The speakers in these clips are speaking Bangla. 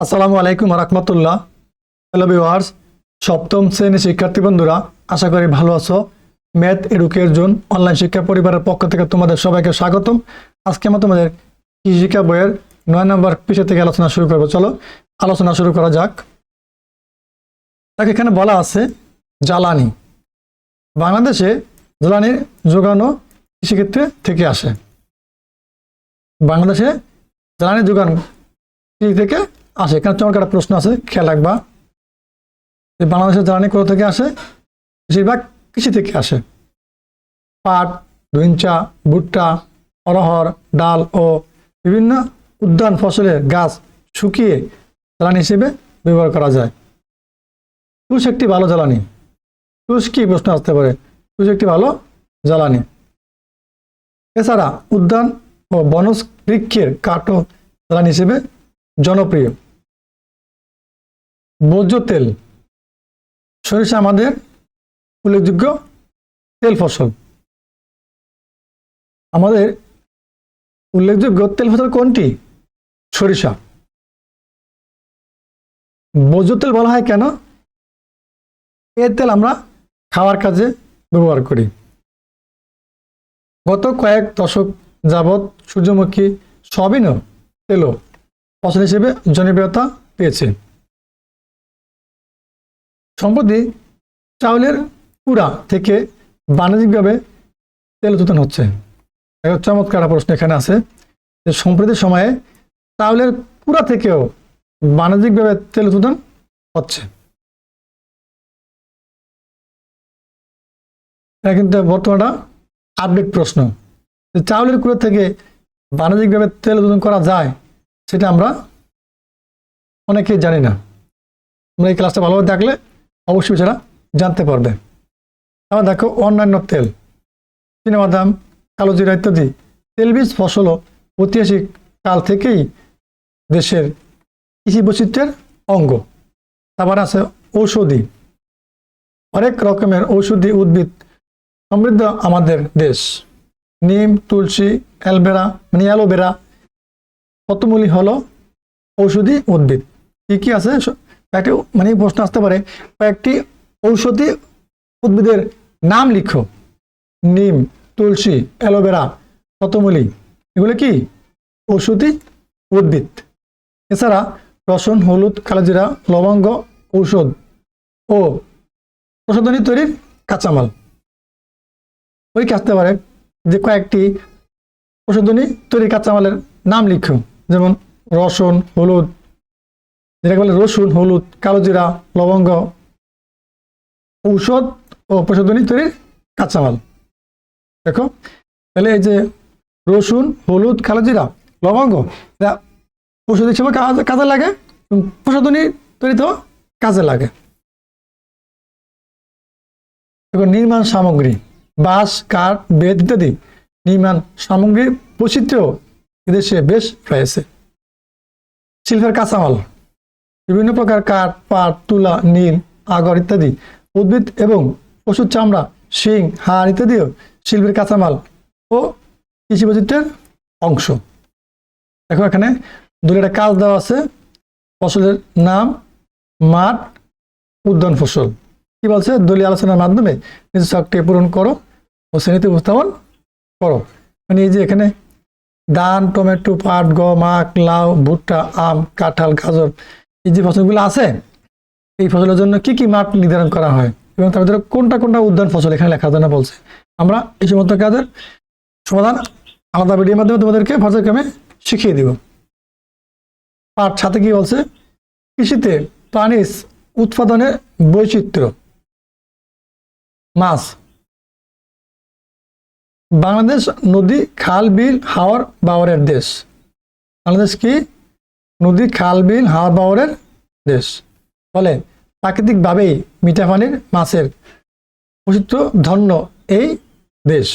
আসসালামু আলাইকুম রহমতুল্লাহ। হ্যালো ভিওয়ার্স সপ্তম শ্রেণির শিক্ষার্থী বন্ধুরা, আশা করি ভালো আছো। ম্যাথ এডুকের অনলাইন শিক্ষা পরিবারের পক্ষ থেকে তোমাদের সবাইকে স্বাগতম। আজকে আমরা তোমাদের কৃষি শিক্ষা বইয়ের নয় নম্বর পিছিয়ে থেকে আলোচনা শুরু করব। চলো, আলোচনা শুরু করা যাক। তাকে এখানে বলা আছে জ্বালানি। বাংলাদেশে জ্বালানির যোগানো কৃষিক্ষেত্রে থেকে আসে। বাংলাদেশে জ্বালানি যোগান থেকে আসে। এখানে চমৎকার একটা প্রশ্ন আছে, খেয়াল রাখবা। যে বাংলাদেশের জ্বালানি কোথা থেকে আসে? বেশিরভাগ কৃষি থেকে আসে। পাট ধুইঞ্চা ভুট্টা অরহর ডাল ও বিভিন্ন উদ্যান ফসলের গাছ শুকিয়ে জ্বালানি হিসেবে ব্যবহার করা যায়। তুষ একটি ভালো জ্বালানি। তুষ কি প্রশ্ন আসতে পারে? তুষ একটি ভালো জ্বালানি। এছাড়া উদ্যান ও বনজ বৃক্ষের কাঠও জ্বালানি হিসেবে জনপ্রিয়। ভোজ্য তেল। সরিষা আমাদের উল্লেখযোগ্য তেল ফসল। আমাদের উল্লেখযোগ্য তেল ফসল কোনটি? সরিষা। ভোজ্য তেল বলা হয় কেন? এর তেল আমরা খাওয়ার কাজে ব্যবহার করি। গত কয়েক দশক যাবৎ সূর্যমুখী সবিন তেলও ফসল হিসেবে জনপ্রিয়তা পেয়েছে। সম্প্রতি চাউলের পুরা থেকে বাণিজ্যিকভাবে তেল উৎপাদন হচ্ছে। চমৎকার প্রশ্ন এখানে আছে যে, সম্প্রতি সময়ে চাউলের পুরা থেকেও বাণিজ্যিকভাবে তেল উৎপাদন হচ্ছে। এটা কিন্তু বর্তমানটা আপডেট প্রশ্ন চাউলের কুড়া থেকে বাণিজ্যিকভাবে তেল উৎপাদন করা যায় সেটা আমরা অনেকেই জানি না। তোমরা এই ক্লাসটা ভালোভাবে দেখলে অবশ্যই সেটা জানতে পারবে। আবার দেখো, অন্যান্য তেল। চিনাবাদাম কালো জিরা ইত্যাদি। তেলবীজ ফসলও ঐতিহাসিক কাল থেকেই দেশের কৃষি বৈচিত্র্যের অঙ্গ। তারপর আছে ঔষধি। অনেক রকমের ঔষধি উদ্ভিদ সমৃদ্ধ আমাদের দেশ। নিম, তুলসী অ্যালবেরা মানে অ্যালোভেরা পতমূলি হলো ঔষধি উদ্ভিদ। কি কি আছে? একটি মানে প্রশ্ন আসতে পারে, কয়েকটি ঔষধি উদ্ভিদের নাম লিখো। নিম, তুলসী, অ্যালোভেরা পতমূলি এগুলো কি? ঔষধি উদ্ভিদ। এছাড়া রসুন, হলুদ, কালোজিরা, লবঙ্গ, ঔষধ ও প্রসাধনী তৈরির কাঁচামাল। ওই আসতে পারে? যে কয়েকটি প্রসাধনী তৈরির কাঁচামালের নাম লিখো। যেমন রসুন, হলুদ, যেটাকে বলে রসুন, হলুদ কালোজিরা লবঙ্গ, ঔষধ ও প্রসাধনী তৈরির কাঁচামাল। দেখো, তাহলে এই যে রসুন, হলুদ কালোজিরা লবঙ্গ ওষুধ হিসেবে কাজে লাগে প্রসাধনী তৈরিতেও কাজে লাগে। দেখো, নির্মাণ সামগ্রী, বাঁশ, কাঠ বেদ ইত্যাদি নির্মাণ সামগ্রীর বৈচিত্র্য এদেশে বেশ রয়েছে। শিল্পের কাঁচামাল, বিভিন্ন প্রকার কাঠ, পাট, তুলা, নীল, আগর ইত্যাদি, উদ্ভিদ এবং পশুর চামড়া, শিং, হাড় ইত্যাদিও শিল্পের কাঁচামাল ও কৃষি বৈচিত্র্যের অংশ। দেখো এখানে একটা কাজ দেওয়া আছে। ফসলের নাম, মাঠ, উদ্যান ফসল। কি বলছে? দলীয় আলোচনার মাধ্যমে নিজ শখটি পূরণ করো ও শ্রেণীতে উপস্থাপন করো। মানে এই যে এখানে ধান, টমেটো, পাট, গম, আখ, লাউ, ভুট্টা, আম, কাঁঠাল, গাজর, এই যে ফসলগুলো আছে, এই ফসলের জন্য কি কি মাঠ নির্ধারণ করা হয় এবং তার ভিতরে কোনটা কোনটা উদ্যান ফসল এখানে লেখার জন্য বলছে। আমরা এই সমস্ত কাজের সমাধান আলাদা ভিডিওর মাধ্যমে তোমাদেরকে ফসল পর্যায়ক্রমে শিখিয়ে দিব। পাট সাথে কি বলছে? কৃষিতে প্রাণীজ উৎপাদনের বৈচিত্র্য। মাছ। বাংলাদেশ নদী, খাল, বিল, হাওর বাওয়ারের দেশ। বাংলাদেশ কি? নদী, খাল, বিল, হাওর বাওয়ারের দেশ। ফলে প্রাকৃতিকভাবেই মিঠা পানির মাছের বৈচিত্র্য ধন্য এই দেশ।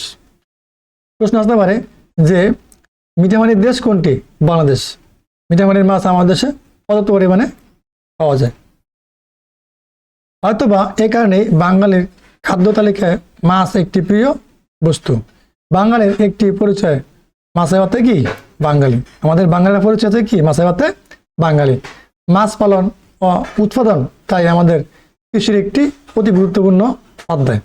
প্রশ্ন আসতে পারে যে, মিঠা পানির দেশ কোনটি? বাংলাদেশ। মিঠা পানির মাছ আমাদের দেশে পর্যাপ্ত পরিমাণে পাওয়া যায়। হয়তোবা এ কারণে বাঙালির খাদ্য তালিকায় মাছ একটি প্রিয় বস্তু। বাঙালির একটি পরিচয়। মাছে ভাতে কি? বাঙালি। আমাদের বাঙালির পরিচয় হচ্ছে কি? মাছে ভাতে বাঙালি। মাছ পালন ও উৎপাদন, তাই আমাদের কৃষির একটি অতি গুরুত্বপূর্ণ অধ্যায়।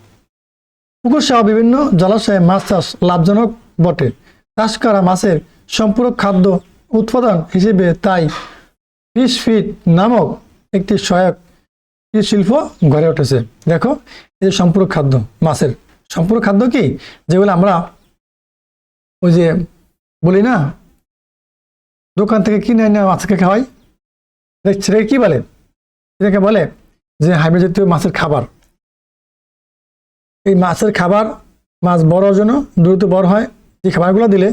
পুকুর সহ বিভিন্ন জলাশয়ে মাছ চাষ লাভজনক বটে। চাষ করা মাছের সম্পূরক খাদ্য উৎপাদন হিসেবে তাই ফিশ ফিট নামক একটি সহায়ক শিল্প গড়ে উঠেছে। দেখো, এই সম্পূরক খাদ্য মাছের। সম্পূরক খাদ্য কি? যেগুলো আমরা ওই যে বলি না, দোকান থেকে কিনে এনে মাছকে খাওয়াই। সেটাকে কি বলে? এটাকে বলে যে হাইব্রিড জাতীয় মাছের খাবার। এই মাছের খাবার মাছ বড় হওয়ার জন্য দ্রুত বড় হয়। এই খাবারগুলো দিলে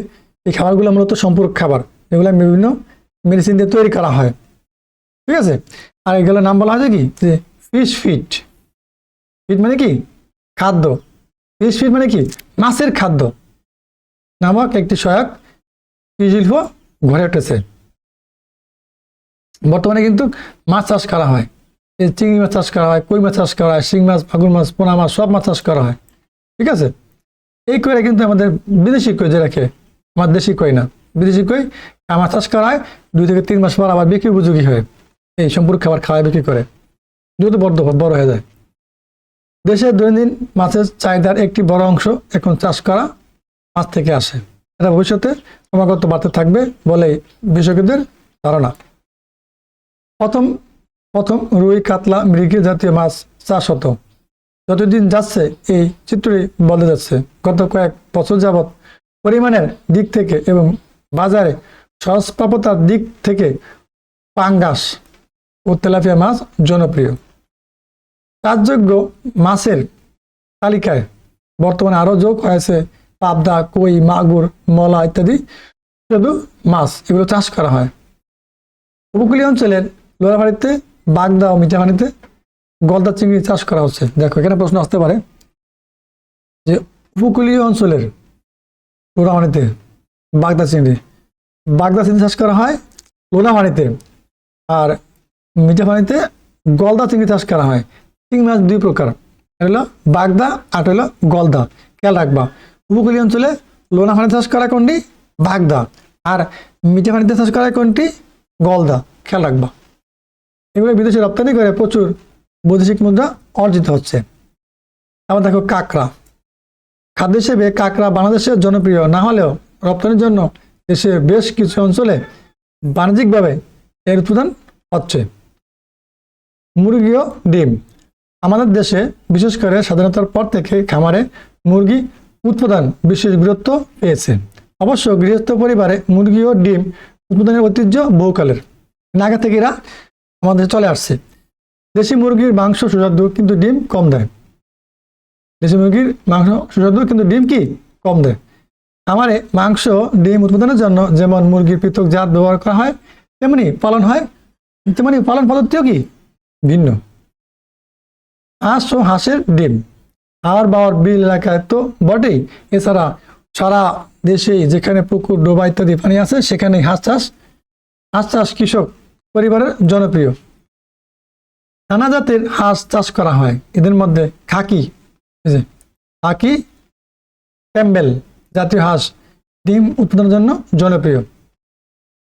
এই খাবারগুলো মূলত সম্পূরক খাবার। এগুলো বিভিন্ন মেডিসিন দিয়ে তৈরি করা হয়। ঠিক আছে? আর এগুলোর নাম বলা হয় কি? যে ফিশ ফিট ফিট মানে কি? খাদ্য। ফিশ ফিট মানে কি? মাছের খাদ্য। নামক একটি সহায়ক কৃষি শিল্প গড়ে উঠেছে বর্তমানে কিন্তু মাছ চাষ করা হয়। চিংড়ি মাছ চাষ করা হয়, কই মাছ চাষ করা হয়, শিং মাছ, ফাগুন মাছ, পোনা মাছ, সব মাছ চাষ করা হয়। ঠিক আছে? এই কইরা কিন্তু আমাদের বিদেশি কই যেটাকে আমার দেশি কই না। বিদেশি কই আমার চাষ করা হয়, দুই থেকে তিন মাস পর আবার বিক্রি উপযোগী হয় এই সম্পূর্ণ খাবার খাওয়া বিক্রি করে। দ্রুত বড় বড় হয়ে যায়। দেশের দৈনন্দিন মাছের চাহিদার একটি বড় অংশ এখন চাষ করা মাছ থেকে আসে। এটা ভবিষ্যতে ক্রমাগত বাড়তে থাকবে বলে বিশেষজ্ঞদের ধারণা। প্রথম প্রথম রুই, কাতলা মৃগী জাতীয় মাছ চাষ হতো। যতদিন যাচ্ছে এই চিত্রটি বদলে যাচ্ছে। গত কয়েক বছর যাবৎ পরিমাণের দিক থেকে এবং বাজারে সহজপ্রাপ্যতার দিক থেকে পাঙ্গাস ও তেলাপিয়া মাছ জনপ্রিয়। চাষযোগ্য মাছের তালিকায় বর্তমানে আরও যোগ হয়েছে পাবদা, কই, মাগুর, মলা ইত্যাদি। শুধু মাছ এগুলো চাষ করা হয়। উপকূলীয় অঞ্চলের লোলাবাড়িতে বাগদা ও মিঠাপানিতে গলদা চিংড়ি চাষ করা হচ্ছে। দেখো, এখানে প্রশ্ন আসতে পারে যে উপকূলীয় অঞ্চলের লোনামানিতে বাগদা চিংড়ি বাগদা চিংড়ি চাষ করা হয় লোনামানিতে আর মিঠাপানিতে গলদা চিংড়ি চাষ করা হয়। চিংড়ি মাছ দুই প্রকার। হলো বাগদা আর হলো গলদা। খেয়াল রাখবা, উপকূলীয় অঞ্চলে লোনা পানি চাষ করা কোনটি? বাগদা। আর মিঠে পানিতে চাষ করা কোনটি? গলদা। খেয়াল রাখবা। এগুলো বিদেশে রপ্তানি করে প্রচুর বৈদেশিক মুদ্রা অর্জিত হচ্ছে। আবার দেখো কাঁকড়া। খাদ্য হিসেবে কাঁকড়া বাংলাদেশের জনপ্রিয়। না হলেও রপ্তানির জন্য দেশে বেশ কিছু অঞ্চলে বাণিজ্যিকভাবে এর উৎপাদন হচ্ছে। মুরগি ও ডিম। আমাদের দেশে, বিশেষ করে স্বাধীনতার পর থেকে খামারে মুরগি উৎপাদন বিশেষ গুরুত্ব পেয়েছে। অবশ্য গৃহস্থ পরিবারে মুরগি ও ডিম উৎপাদনের ঐতিহ্য বহুকালের। নাগা থেকে এরা আমাদের চলে আসছে। দেশি মুরগির মাংস সুস্বাদু কিন্তু ডিম কম দেয়। দেশি মুরগির মাংস সুস্বাদু কিন্তু ডিম কি? কম দেয়। আমারে মাংস, ডিম উৎপাদনের জন্য যেমন মুরগির পৃথক জাত ব্যবহার করা হয়, তেমনি পালন হয়, তেমনি পালন পদ্ধতিও কি? ভিন্ন। হাঁস ও হাঁসের ডিম আর বাওয়ার বিল এলাকায় তো বটেই। এছাড়া সারা দেশে যেখানে পুকুর, ডোবা ইত্যাদি পানি আছে সেখানে হাঁস চাষ হাঁস চাষ কৃষক পরিবারের জনপ্রিয়। নানা জাতের হাঁস চাষ করা হয়। এদের মধ্যে খাকি খাকি ক্যাম্বেল জাতীয় হাঁস ডিম উৎপাদনের জন্য জনপ্রিয়।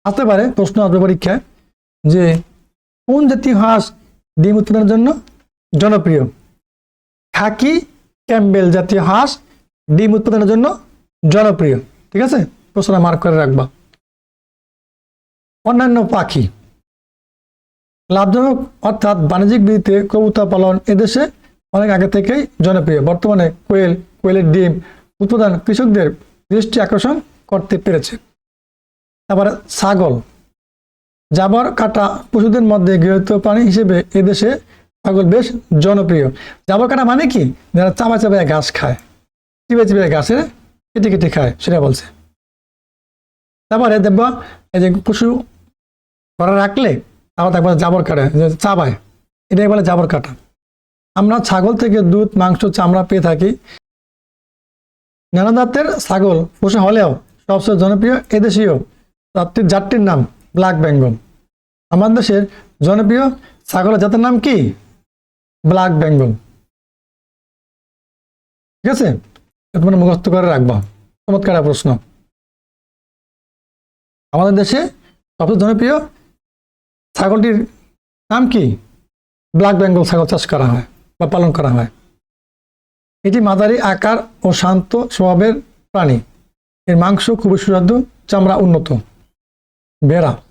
আসতে পারে, প্রশ্ন আসবে পরীক্ষায়, যে কোন জাতীয় হাঁস ডিম উৎপাদনের জন্য জনপ্রিয়। খাকি, ক্যাম্বেল জাতীয় হাঁস, ডিম উৎপাদনের জন্য জনপ্রিয়, ঠিক আছে? প্রশ্নটা মার্ক করে রাখবা। অন্যান্য পাখি। লাভজনক, অর্থাৎ বাণিজ্যিক ভিত্তিতে কবুতর পালন এদেশে অনেক আগে থেকেই জনপ্রিয়। বর্তমানে কোয়েল, কোয়েলের ডিম উৎপাদন কৃষকদের দৃষ্টি আকর্ষণ করতে পেরেছে। তারপরে ছাগল। জাবর, কাটা পশুদের মধ্যে গৃহীত প্রাণী হিসেবে এদেশে ছাগল বেশ জনপ্রিয়। জাবর কাটা মানে কি? যারা চাপা চাপায় ঘাস খায় চিবে চিবে ঘাসে কেটে কেটে খায়, সেটা বলছে। তারপরে দেখবা, এই যে পশু ঘরে রাখলে আবার দেখবা জাবর কাটে, যে এটাই বলে জাবর কাটা। আমরা ছাগল থেকে দুধ, মাংস, চামড়া পেয়ে থাকি। নানা জাতের ছাগল পোষা হলেও সবচেয়ে জনপ্রিয় এদেশীয় জাতটির জাতটির নাম ব্ল্যাক বেঙ্গল। আমাদের দেশের জনপ্রিয় ছাগলের জাতের নাম কি? ব্ল্যাক বেঙ্গল। ঠিক আছে? তোমরা মুখস্থ করে রাখবা। চমৎকার প্রশ্ন। আমাদের দেশে সবচেয়ে জনপ্রিয় ছাগলটির নাম কি? ব্ল্যাক বেঙ্গল ছাগল চাষ করা হয় বা পালন করা হয়। এটি মাঝারি আকার ও শান্ত স্বভাবের প্রাণী। এর মাংস খুবই সুস্বাদু, চামড়া উন্নত। বেড়া।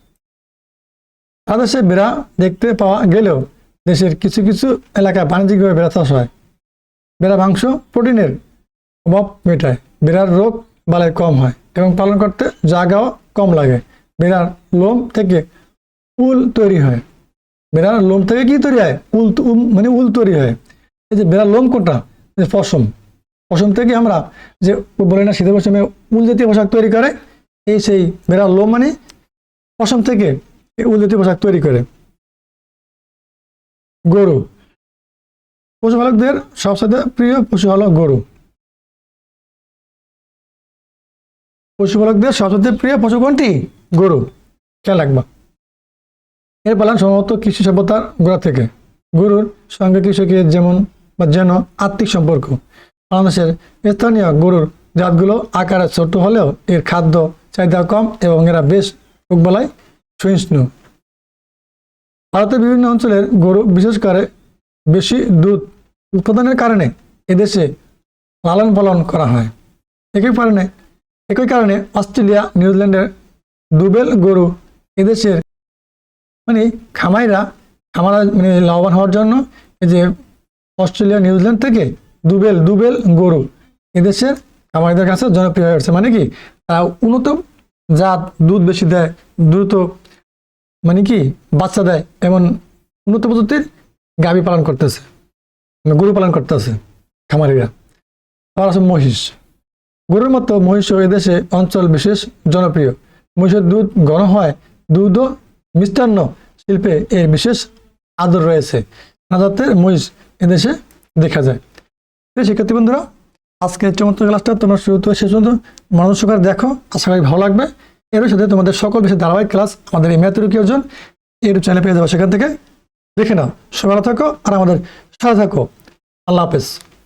সারা দেশে বেড়া দেখতে পাওয়া গেলেও দেশের কিছু কিছু এলাকায় বাণিজ্যিকভাবে বেড়া চাষ হয়। বেড়া মাংস প্রোটিনের অভাব মেটায়। বেড়ার রোগ বালাই কম হয় এবং পালন করতে জায়গাও কম লাগে। বেড়ার লোম থেকে উল তৈরি হয়। বেড়ার লোম থেকে কি তৈরি হয়? উল মানে উল তৈরি হয়। এই যে বেড়ার লোম কোনটা? যে পশম। পশম থেকে আমরা যে বলে না, শীতের পশমে উল জাতীয় পোশাক তৈরি করে, এই সেই বেড়ার লোম মানে পশম থেকে উল জাতীয় পোশাক তৈরি করে। গরু। পশুপালকদের সবচেয়ে প্রিয় পশু হলো গরু। পশুপালকদের সবচেয়ে প্রিয় পশু কোনটি? গরু। খেয়াল রাখবা। এর পালন সম্ভবত কৃষি সভ্যতার গোড়া থেকে। গরুর সঙ্গে কৃষকের যেমন বা যেন আত্মিক সম্পর্ক। বাংলাদেশের স্থানীয় গরুর জাতগুলো আকারে ছোট হলেও এর খাদ্য চাহিদা কম এবং এরা বেশ রোগবালায় সহিষ্ণু। ভারতের বিভিন্ন অঞ্চলের গরু, বিশেষ করে বেশি দুধ উৎপাদনের কারণে এদেশে লালন পালন করা হয়। একই কারণে একই কারণে অস্ট্রেলিয়া, নিউজিল্যান্ডের দুবেল গরু এদেশের মানে খামাইরা, খামারা মানে লাভবান হওয়ার জন্য এই যে অস্ট্রেলিয়া, নিউজিল্যান্ড থেকে দুবেল দুবেল গরু এদেশের খামারিদের কাছে জনপ্রিয় হয়ে উঠছে। মানে কি? তারা উন্নত জাত দুধ বেশি দেয়, দ্রুত মানে কি, বাচ্চা দেয়, এমন উন্নত পদ্ধতির গাভী পালন করতেছে মানে গরু পালন করতেছে, খামারিরা। আবার আছে মহিষ। গরুর মতো মহিষ মহিষও এদেশে অঞ্চল বিশেষ জনপ্রিয়। মহিষের দুধ ঘন হয়, দুধ ও মিষ্টান্ন শিল্পে এর বিশেষ আদর রয়েছে। নাজাতের মহিষ এদেশে দেখা যায়। শিক্ষার্থী বন্ধুরা, আজকের চমৎকার ক্লাসটা তোমরা শুরু থেকে শেষ পর্যন্ত মনোযোগ দেখো। আশা করি ভালো লাগবে। এর সাথে তোমাদের সকল বিষয়ে ধারাবাহিক ক্লাস আমাদের এই ম্যাথরুকি অর্জন ইউটিউব চ্যানেলে পেয়ে যাব সেখান থেকে। দেখে নাও। সবাই থাকো আর আমাদের সাথে থাকো। আল্লাহ হাফেজ।